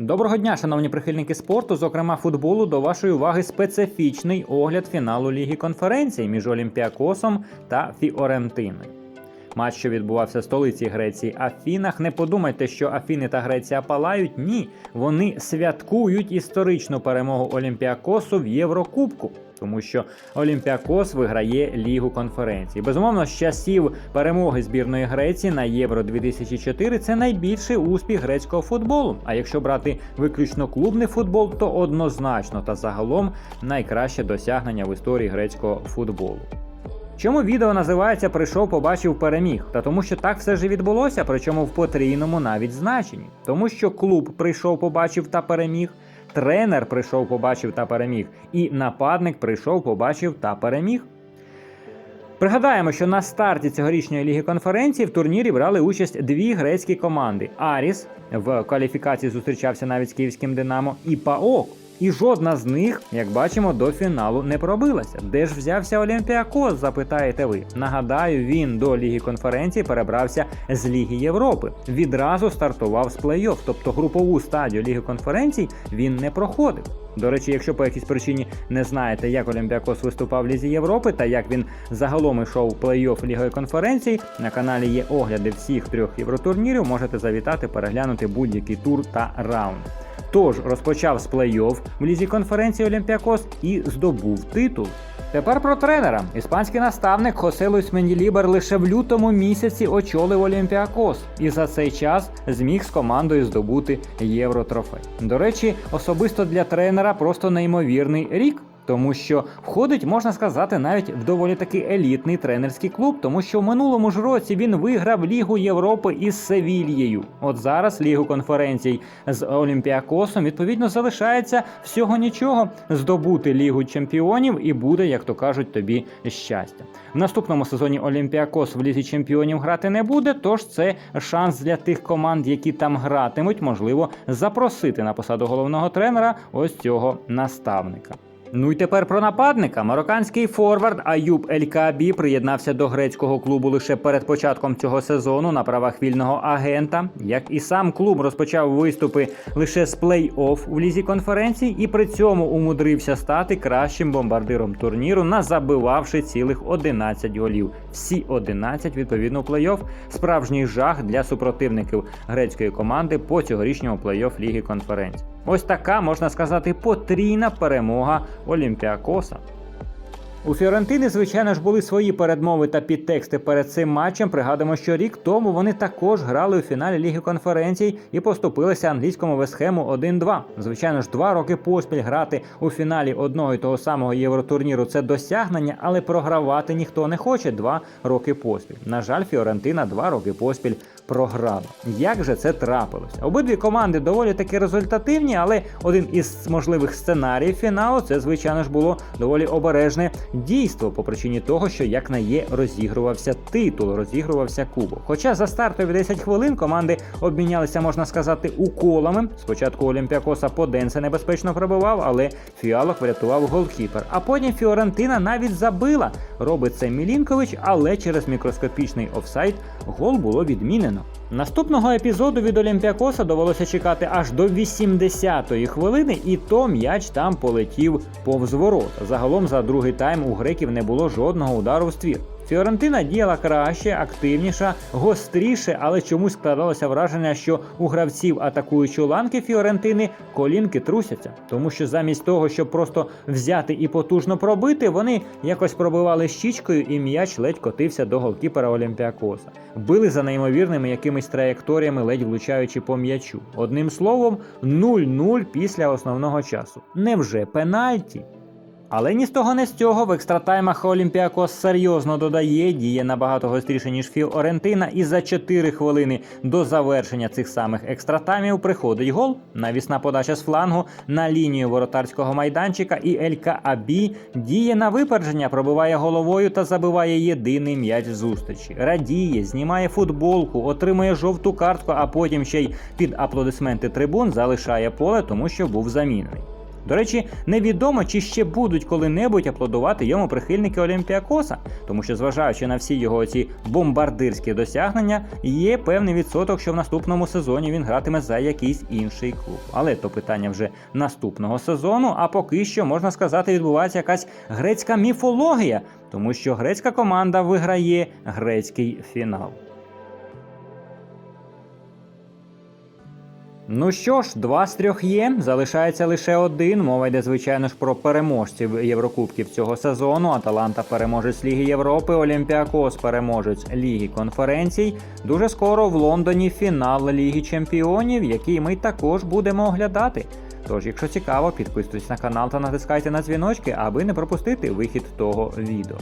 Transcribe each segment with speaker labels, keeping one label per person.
Speaker 1: Доброго дня, шановні прихильники спорту, зокрема футболу, до вашої уваги специфічний огляд фіналу Ліги конференцій між Олімпіакосом та Фіорентиною. Матч, що відбувався в столиці Греції Афінах. Не подумайте, що Афіни та Греція палають. Ні, вони святкують історичну перемогу Олімпіакосу в Єврокубку. Тому що Олімпіакос виграє Лігу конференцій. Безумовно, з часів перемоги збірної Греції на Євро 2004 це найбільший успіх грецького футболу. А якщо брати виключно клубний футбол, то однозначно та загалом найкраще досягнення в історії грецького футболу. Чому відео називається Прийшов, побачив, переміг? Та тому, що так все ж і відбулося, причому в потрійному навіть значенні. Тому що клуб прийшов, побачив та переміг, тренер прийшов, побачив та переміг, і нападник прийшов, побачив та переміг. Пригадаємо, що на старті цьогорічної ліги конференції в турнірі брали участь дві грецькі команди: Аріс в кваліфікації зустрічався навіть з київським Динамо, і ПАОК. І жодна з них, як бачимо, до фіналу не пробилася. Де ж взявся Олімпіакос? Запитаєте ви. Нагадаю, він до ліги конференції перебрався з Ліги Європи. Відразу стартував з плей-офф, тобто групову стадію Ліги конференцій він не проходив. До речі, якщо по якійсь причині не знаєте, як Олімпіакос виступав в Лізі Європи та як він загалом ішов в плей-офф Лігої конференцій, на каналі є огляди всіх трьох євротурнірів. Можете завітати, переглянути будь-який тур та раунд. Тож розпочав з плей-офф в лізі конференції Олімпіакос і здобув титул. Тепер про тренера. Іспанський наставник Хосе Луїс Менділібер лише в лютому місяці очолив Олімпіакос і за цей час зміг з командою здобути євротрофей. До речі, особисто для тренера просто неймовірний рік. Тому що входить, можна сказати, навіть в доволі таки елітний тренерський клуб, тому що в минулому ж році він виграв Лігу Європи із Севільєю. От зараз Лігу конференцій з Олімпіакосом відповідно залишається всього нічого здобути Лігу чемпіонів і буде, як то кажуть, тобі щастя. В наступному сезоні Олімпіакос в Лізі чемпіонів грати не буде, тож це шанс для тих команд, які там гратимуть, можливо, запросити на посаду головного тренера ось цього наставника. Ну і тепер про нападника. Марокканський форвард Аюб Ель-Кабі приєднався до грецького клубу лише перед початком цього сезону на правах вільного агента. Як і сам клуб розпочав виступи лише з плей-офф в лізі конференцій, і при цьому умудрився стати кращим бомбардиром турніру, назабивавши цілих 11 голів. Всі 11 відповідно плей-офф. Справжній жах для супротивників грецької команди по цьогорічньому плей-офф ліги конференцій. Ось така можна сказати потрійна перемога Олімпіакоса. У Фіорентини, звичайно ж, були свої передмови та підтексти перед цим матчем. Пригадуємо, що рік тому вони також грали у фіналі Ліги конференцій і поступилися англійському Вестхему 1-2. Звичайно ж, два роки поспіль грати у фіналі одного і того самого євротурніру це досягнення, але програвати ніхто не хоче два роки поспіль. На жаль, Фіорентина два роки поспіль програла. Як же це трапилося? Обидві команди доволі таки результативні, але один із можливих сценаріїв фіналу це, звичайно ж, було доволі обережне дійство по причині того, що як на є розігрувався титул, розігрувався кубок. Хоча за стартові 10 хвилин команди обмінялися, можна сказати, уколами. Спочатку Олімпіакоса Поденце небезпечно пробивав, але фіалок врятував голкіпер. А потім Фіорентина навіть забила. Робить це Мілінкович, але через мікроскопічний офсайд гол було відмінено. Наступного епізоду від Олімпіакоса довелося чекати аж до 80-ї хвилини, і то м'яч там полетів повз ворот. Загалом за другий тайм у греків не було жодного удару в ствір. Фіорентина діяла краще, активніша, гостріше, але чомусь складалося враження, що у гравців атакуючої ланки Фіорентини колінки трусяться, тому що замість того, щоб просто взяти і потужно пробити, вони якось пробивали щічкою, і м'яч ледь котився до голкіпера Олімпіакоса. Били за неймовірними якимись траєкторіями, ледь влучаючи по м'ячу. Одним словом, 0-0 після основного часу. Невже пенальті? Але ні з того, не з цього в екстратаймах Олімпіакос серйозно додає, діє набагато гостріше, ніж Фіорентина, і за 4 хвилини до завершення цих самих екстратаймів приходить гол. Навісна подача з флангу на лінію воротарського майданчика, і Елька Абі діє на випередження, пробиває головою та забиває єдиний м'яч зустрічі. Радіє, знімає футболку, отримує жовту картку, а потім ще й під аплодисменти трибун залишає поле, тому що був замінений. До речі, невідомо, чи ще будуть коли-небудь аплодувати йому прихильники Олімпіакоса, тому що, зважаючи на всі його ці бомбардирські досягнення, є певний відсоток, що в наступному сезоні він гратиме за якийсь інший клуб. Але то питання вже наступного сезону. А поки що можна сказати, відбувається якась грецька міфологія, тому що грецька команда виграє грецький фінал. Ну що ж, два з трьох є. Залишається лише один. Мова йде, звичайно ж, про переможців Єврокубків цього сезону. Аталанта переможець Ліги Європи, Олімпіакос переможець Ліги конференцій. Дуже скоро в Лондоні фінал Ліги Чемпіонів, який ми також будемо оглядати. Тож, якщо цікаво, підписуйтесь на канал та натискайте на дзвіночки, аби не пропустити вихід того відео.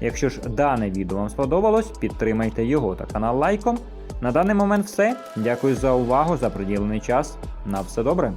Speaker 1: Якщо ж дане відео вам сподобалось, підтримайте його та канал лайком. На даний момент все. Дякую за увагу, за приділений час. На все добре.